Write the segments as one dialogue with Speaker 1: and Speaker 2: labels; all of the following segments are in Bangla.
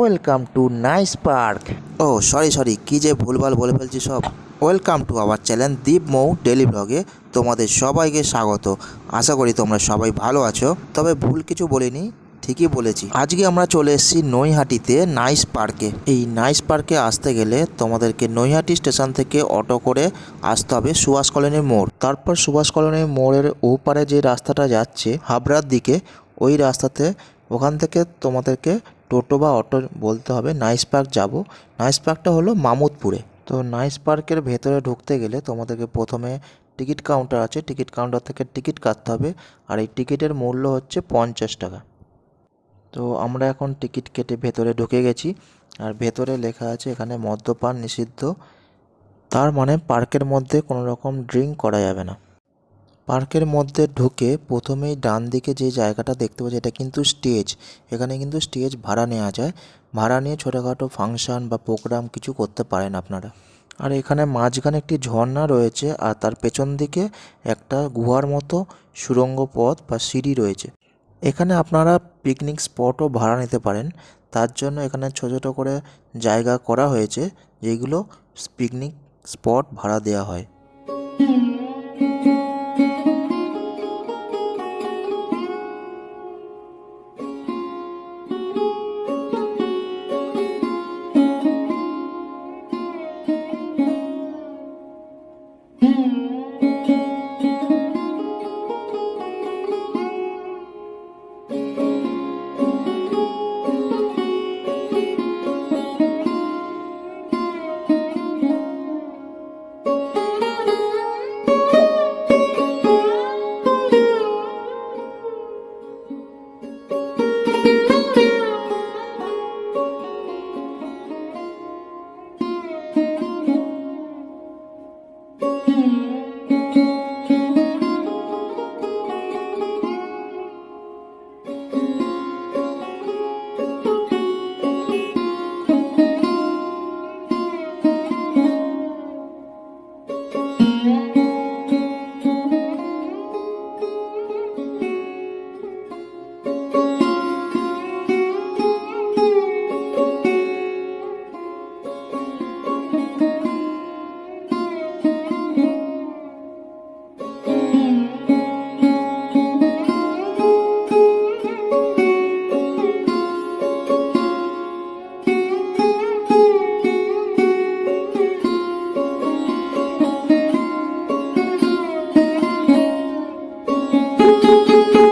Speaker 1: ওয়েলকাম টু নাইস পার্ক ও সরি সরি কী যে ভুলভাল বলে ফেলছি সব। Welcome to our channel Deep Mou daily ব্লগে তোমাদের সবাইকে স্বাগত। আশা করি তোমরা সবাই ভালো আছো, তবে ভুল কিছু বলিনি, ঠিকই বলেছি। আজকে আমরা চলে এসেছি নৈহাটিতে নাইস পার্কে এই নাইস পার্কে আসতে গেলে তোমাদেরকে নৈহাটি স্টেশন থেকে অটো করে আসতে হবে সুভাষ কলোনির মোড়। তারপর সুভাষ কলোনির মোড়ের ওপারে যে রাস্তাটা যাচ্ছে, হাবড়ার দিকে, ওই রাস্তাতে ওখান থেকে তোমাদেরকে টোটো বা অটো বলতে হবে, নাইস পার্ক যাব। নাইস পার্কটা হলো মামুদপুরে। তো নাইস পার্কের ভেতরে ঢুকতে গেলে তোমাদেরকে প্রথমে টিকিট কাউন্টার আছে, টিকিট কাউন্টার থেকে টিকিট কাটতে হবে। আর এই টিকিটের মূল্য হচ্ছে পঞ্চাশ টাকা। তো আমরা এখন টিকিট কেটে ভেতরে ঢুকে গেছি। আর ভেতরে লেখা আছে এখানে মদ্যপান নিষিদ্ধ। তার মানে পার্কের মধ্যে কোনো রকম ড্রিঙ্ক করা যাবে না। পার্কের মধ্যে ঢুকে প্রথমেই ডান দিকে যে জায়গাটা দেখতে পাচ্ছি, এটা কিন্তু স্টেজ। এখানে কিন্তু স্টেজ ভাড়া নেওয়া যায়। ভাড়া নিয়ে ছোটোখাটো ফাংশন বা প্রোগ্রাম কিছু করতে পারেন আপনারা। আর এখানে মাঝখানে একটি ঝর্ণা রয়েছে আর তার পেছন দিকে একটা গুহার মতো সুড়ঙ্গ পথ বা সিঁড়ি রয়েছে। এখানে আপনারা পিকনিক স্পটও ভাড়া নিতে পারেন। তার জন্য এখানে ছোটো ছোটো করে জায়গা করা হয়েছে, যেগুলো পিকনিক স্পট ভাড়া দেওয়া হয়। Música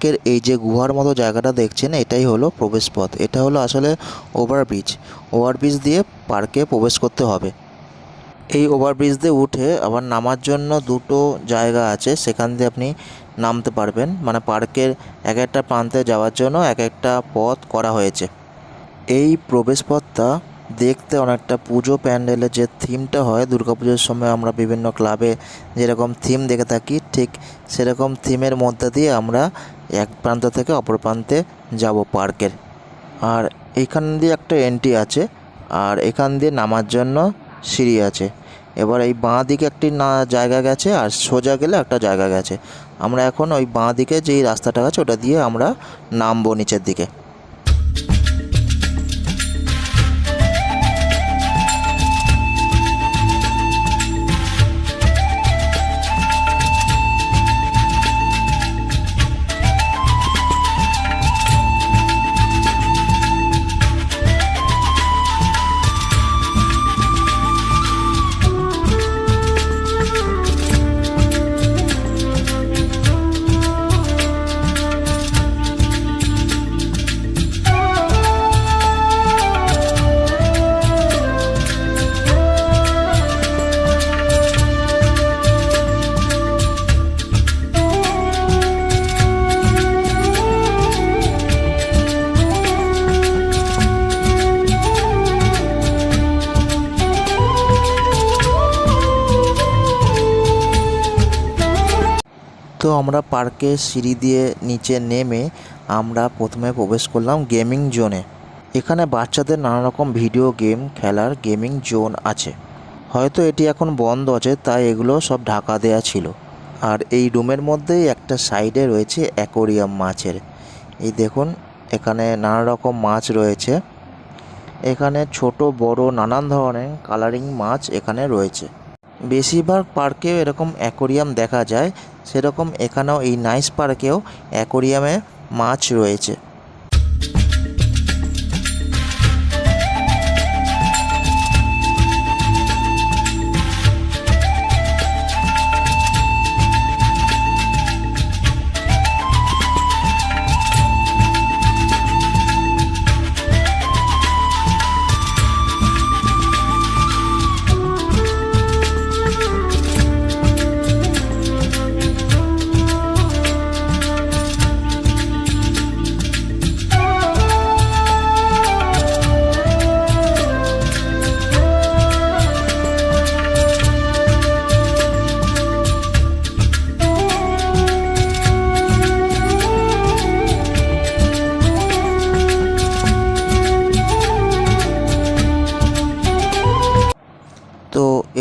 Speaker 1: পার্কের এই যে গুহার মতো জায়গাটা দেখছেন, এটাই হলো প্রবেশপথ। এটা হলো আসলে ওভারব্রিজ ওভারব্রিজ দিয়ে পার্কে প্রবেশ করতে হবে। এই ওভারব্রিজ দিয়ে উঠে আবার নামার জন্য দুটো জায়গা আছে, সেখান দিয়ে আপনি নামতে পারবেন। মানে পার্কের এক একটা প্রান্তে যাওয়ার জন্য এক একটা পথ করা হয়েছে। এই প্রবেশপথটা দেখতে অনেকটা পুজো প্যান্ডেলের যে থিমটা হয়, দুর্গাপুজোর সময় আমরা বিভিন্ন ক্লাবে যেরকম থিম দেখে থাকি, ঠিক সেরকম থিমের মধ্যে দিয়ে আমরা এক প্রান্ত থেকে অপর প্রান্তে যাব পার্কের। আর এইখান দিয়ে একটা এন্ট্রি আছে, আর এখান দিয়ে নামার জন্য সিঁড়ি আছে। এবার এই বাঁ দিকে একটি না জায়গা গেছে, আর সোজা গেলে একটা জায়গা গেছে। আমরা এখন ওই বাঁ দিকে যেই রাস্তাটা আছে, ওটা দিয়ে আমরা নামবো নিচের দিকে। আমরা পার্কের সিঁড়ি দিয়ে নিচে নেমে আমরা প্রথমে প্রবেশ করলাম গেমিং জোনে। এখানে বাচ্চাদের নানা রকম ভিডিও গেম, খেলার গেমিং জোন আছে। হয়তো এটি এখন বন্ধ আছে, তাই এগুলো সব ঢাকা দেয়া ছিল। আর এই রুমের মধ্যেই একটা সাইডে রয়েছে অ্যাকোরিয়াম মাছের। এই দেখুন, এখানে নানা রকম মাছ রয়েছে। এখানে ছোট, বড়, নানান ধরনের কালারিং মাছ এখানে রয়েছে। বেশিরভাগ পার্কেও এরকম অ্যাকোরিয়াম দেখা যায়। সেরকম এখানেও এই নাইস পার্কেও অ্যাকোরিয়ামে মাছ রয়েছে।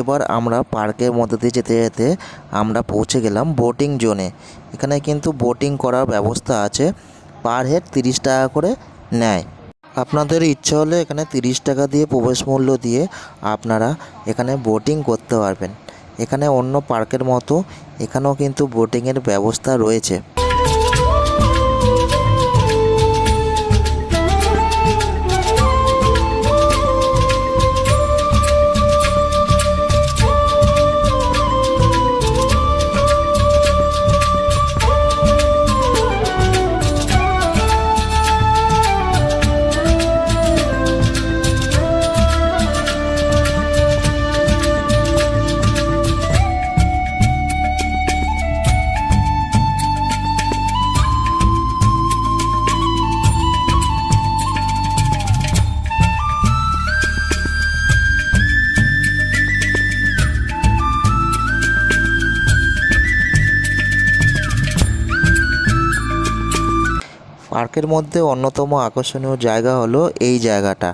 Speaker 1: এবার আমরা পার্কের মধ্যে দিয়ে যেতে যেতে আমরা পৌঁছে গেলাম বোটিং জোনে এখানে কিন্তু বোটিং করার ব্যবস্থা আছে পার হেড তিরিশ টাকা করে নেয়। আপনাদের ইচ্ছা হলে এখানে তিরিশ টাকা দিয়ে প্রবেশ মূল্য দিয়ে আপনারা এখানে বোটিং করতে পারবেন। এখানে অন্য পার্কের মতো এখানেও কিন্তু বোটিংয়ের ব্যবস্থা রয়েছে। পার্কের মধ্যে অন্যতম আকর্ষণীয় জায়গা হলো এই জায়গাটা,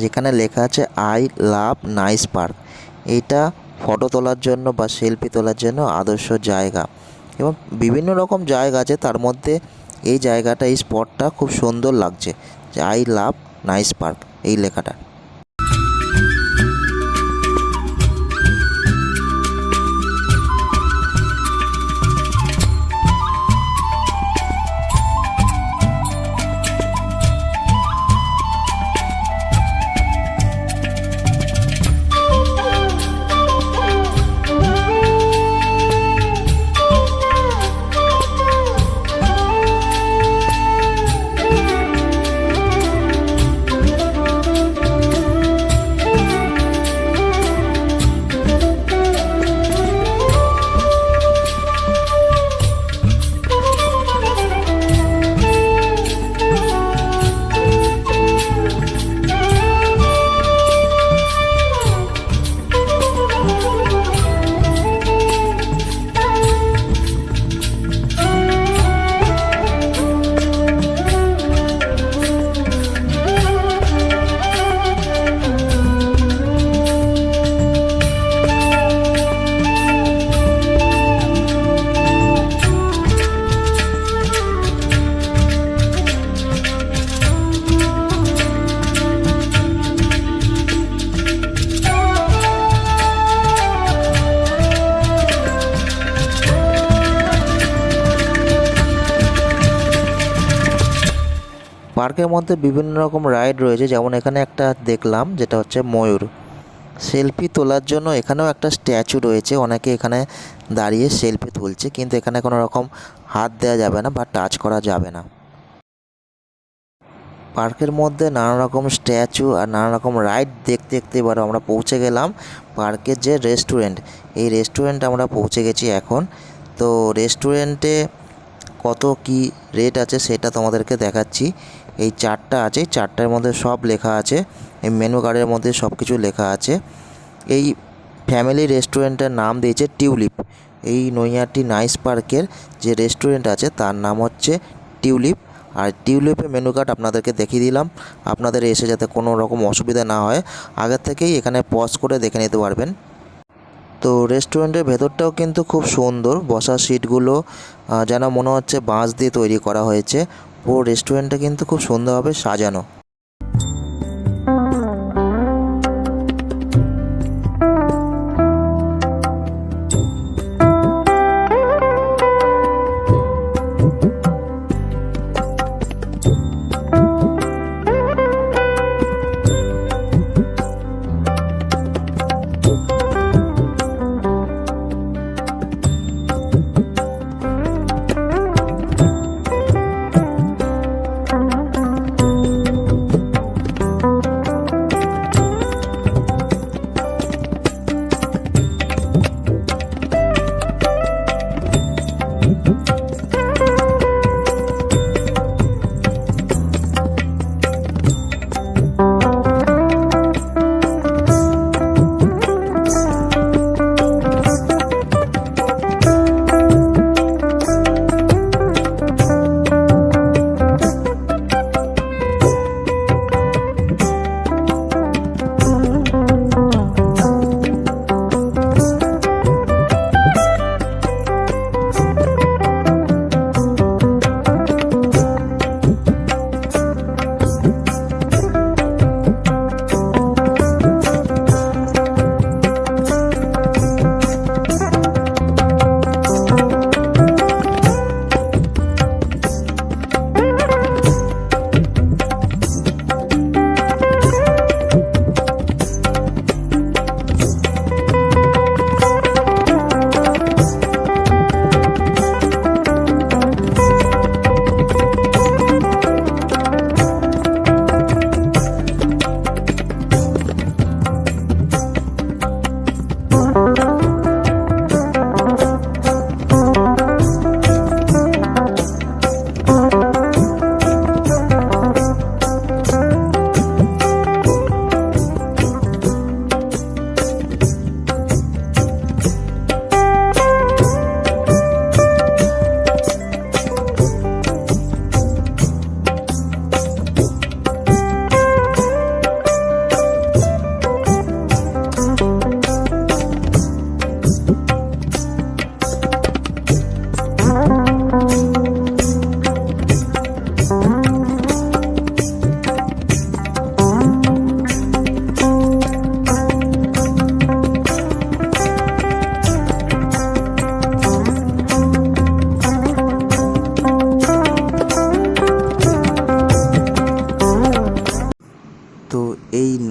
Speaker 1: যেখানে লেখা আছে, আই লাভ নাইস পার্ক। এটা ফটো তোলার জন্য বা সেলফি তোলার জন্য আদর্শ জায়গা। এবং বিভিন্ন রকম জায়গা আছে, তার মধ্যে এই জায়গাটা, এই স্পটটা খুব সুন্দর লাগছে আই লাভ নাইস পার্ক, এই লেখাটা। পার্কের মধ্যে বিভিন্ন রকম রাইড রয়েছে, যেমন এখানে একটা দেখলাম, যেটা হচ্ছে ময়ূর। সেলফি তোলার জন্য এখানেও একটা স্ট্যাচু রয়েছে, অনেকে এখানে দাঁড়িয়ে সেলফি তুলছে, কিন্তু এখানে কোনো রকম হাত দেওয়া যাবে না বা টাচ করা যাবে না। পার্কের মধ্যে নানা রকম স্ট্যাচু আর নানা রকম রাইড দেখতে দেখতে এবার আমরা পৌঁছে গেলাম পার্কের যে রেস্টুরেন্ট। এই রেস্টুরেন্ট আমরা পৌঁছে গেছি এখন। তো রেস্টুরেন্টে কত কি রেট আছে সেটা তোমাদেরকে দেখাচ্ছি। এই চারটা আছে চারটার মধ্যে সব লেখা আছে, এই মেনু কার্ডের মধ্যে সব কিছু লেখা আছে। এই ফ্যামিলি রেস্টুরেন্টের নাম দিয়েছে টিউলিপ এই নৈয়াটি নাইস পার্কের যে রেস্টুরেন্ট আছে, তার নাম হচ্ছে টিউলিপ আর টিউলিপের মেনু কার্ড আপনাদেরকে দেখিয়ে দিলাম। আপনাদের এসে যাতে কোনো রকম অসুবিধা না হয় আগের থেকেই এখানে পজ করে দেখে নিতে পারবেন। তো রেস্টুরেন্টের ভেতরটাও কিন্তু খুব সুন্দর, বসার সিটগুলো যেন মনে হচ্ছে বাঁশ দিয়ে তৈরি করা হয়েছে। পুরো রেস্টুরেন্টটা কিন্তু খুব সুন্দরভাবে সাজানো।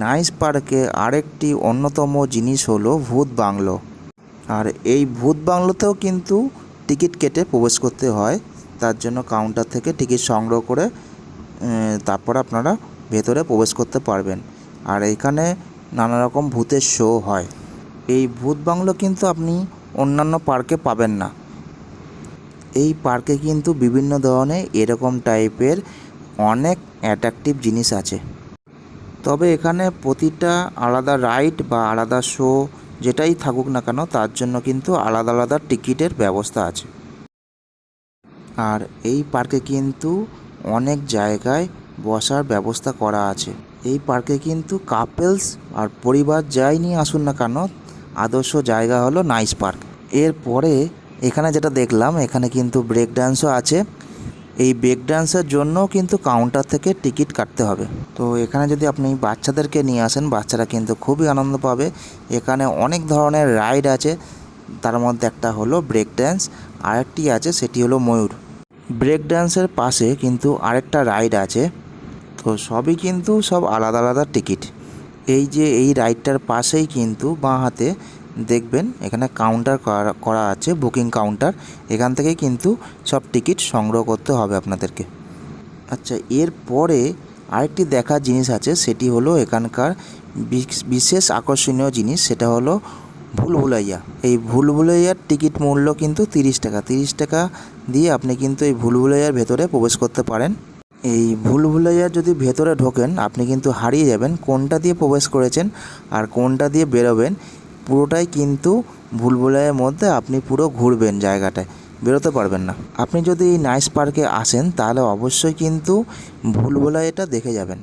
Speaker 1: নাইস পার্কে আরেকটি অন্যতম জিনিস হলো ভূত বাংলো। আর এই ভূত বাংলোতেও কিন্তু টিকিট কেটে প্রবেশ করতে হয়। তার জন্য কাউন্টার থেকে টিকিট সংগ্রহ করে তারপর আপনারা ভেতরে প্রবেশ করতে পারবেন। আর এখানে নানা রকম ভূতের শো হয়। এই ভূত বাংলো কিন্তু আপনি অন্যান্য পার্কে পাবেন না। এই পার্কে কিন্তু বিভিন্ন ধরনের এরকম টাইপের অনেক অ্যাট্রাকটিভ জিনিস আছে। তবে এখানে প্রতিটা আলাদা রাইড বা আলাদা শো যেটাই থাকুক না কেন, তার জন্য কিন্তু আলাদা আলাদা টিকিটের ব্যবস্থা আছে। আর এই পার্কে কিন্তু অনেক জায়গায় বসার ব্যবস্থা করা আছে। এই পার্কে কিন্তু কাপেলস আর পরিবার যাই নিয়ে আসুন না কেন, আদর্শ জায়গা হলো নাইস পার্ক। এরপরে এখানে যেটা দেখলাম, এখানে কিন্তু ব্রেক ডান্সও আছে। এই ব্রেক ডান্সের জন্যও কিন্তু কাউন্টার থেকে টিকিট কাটতে হবে। তো এখানে যদি আপনি বাচ্চাদেরকে নিয়ে আসেন, বাচ্চারা কিন্তু খুবই আনন্দ পাবে। এখানে অনেক ধরনের রাইড আছে। তার মধ্যে একটা হলো ব্রেক ড্যান্স আরেকটি আছে, সেটি হলো ময়ূর। ব্রেক ড্যান্সের পাশে কিন্তু আরেকটা রাইড আছে। তো সবই কিন্তু সব আলাদা আলাদা টিকিট এই যে এই রাইডটার পাশেই কিন্তু বাঁ হাতে দেখবেন, এখানে কাউন্টার করা- আছে বুকিং কাউন্টার এখান থেকেই কিন্তু সব টিকিট সংগ্রহ করতে হবে আপনাদেরকে। আচ্ছা এরপরে আরেকটি দেখার জিনিস আছে, সেটি হলো এখানকার বিশেষ আকর্ষণীয় জিনিস, সেটা হলো ভুলভুলাইয়া। এই ভুলভুলাইয়ার টিকিট মূল্য কিন্তু তিরিশ টাকা। তিরিশ টাকা দিয়ে আপনি কিন্তু এই ভুলভুলাইয়ার ভেতরে প্রবেশ করতে পারেন। এই ভুলভুলাইয়ার যদি ভেতরে ঢোকেন, আপনি কিন্তু হারিয়ে যাবেন, কোনটা দিয়ে প্রবেশ করেছেন আর কোনটা দিয়ে বেরোবেন পুরোটাই কিন্তু ভুলভুলাইয়ের মধ্যে আপনি পুরো ঘুরবেন জায়গাটায়, বেরোতে পারবেন না। আপনি যদি এই নাইস পার্কে আসেন, তাহলে অবশ্যই কিন্তু ভুলভুলাইটা দেখে যাবেন।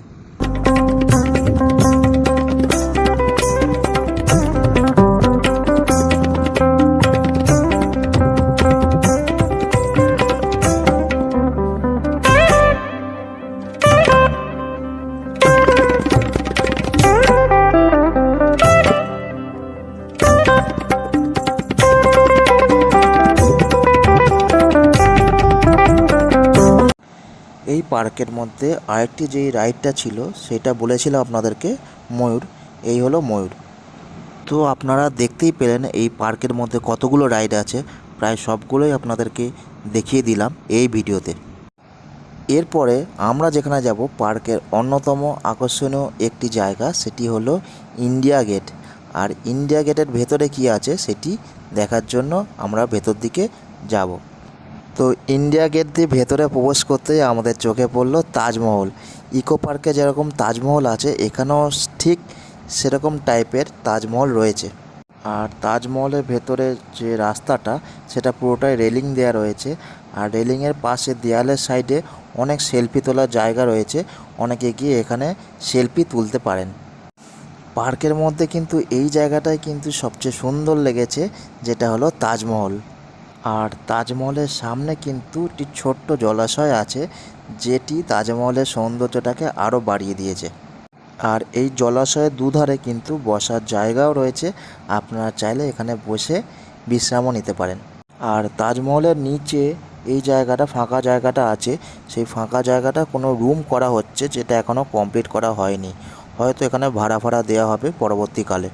Speaker 1: পার্কের মধ্যে আরেকটি যেই রাইডটা ছিল, সেটা বলেছিলাম আপনাদেরকে, ময়ূর। এই হলো ময়ূর। তো আপনারা দেখতেই পেলেন এই পার্কের মধ্যে কতগুলো রাইড আছে, প্রায় সবগুলোই আপনাদেরকে দেখিয়ে দিলাম এই ভিডিওতে। এরপরে আমরা যেখানে যাব, পার্কের অন্যতম আকর্ষণীয় একটি জায়গা, সেটি হলো ইন্ডিয়া গেট। আর ইন্ডিয়া গেটের ভেতরে কি আছে, সেটি দেখার জন্য আমরা ভেতর দিকে যাব। তো ইন্ডিয়া গেট দিয়ে ভেতরে প্রবেশ করতেই আমাদের চোখে পড়ল তাজমহল। ইকো পার্কে যেরকম তাজমহল আছে, এখানেও ঠিক সেরকম টাইপের তাজমহল রয়েছে। আর তাজমহলের ভেতরে যে রাস্তাটা, সেটা পুরোটাই রেলিং দেওয়া রয়েছে। আর রেলিংয়ের পাশে দেয়ালের সাইডে অনেক সেলফি তোলার জায়গা রয়েছে। অনেকে গিয়ে এখানে সেলফি তুলতে পারেন। পার্কের মধ্যে কিন্তু এই জায়গাটাই কিন্তু সবচেয়ে সুন্দর লেগেছে, যেটা হলো তাজমহল। আর তাজমহলের সামনে কিন্তু একটি ছোট্ট জলাশয় আছে, যেটি তাজমহলের সৌন্দর্যটাকে আরও বাড়িয়ে দিয়েছে। আর এই জলাশয়ের দুধারে কিন্তু বসার জায়গাও রয়েছে, আপনারা চাইলে এখানে বসে বিশ্রামও নিতে পারেন। আর তাজমহলের নিচে এই জায়গাটা ফাঁকা জায়গাটা আছে, সেই ফাঁকা জায়গাটা কোনো রুম করা হচ্ছে, যেটা এখনও কমপ্লিট করা হয়নি। হয়তো এখানে ভাড়া ফাড়া দেওয়া হবে পরবর্তীকালে।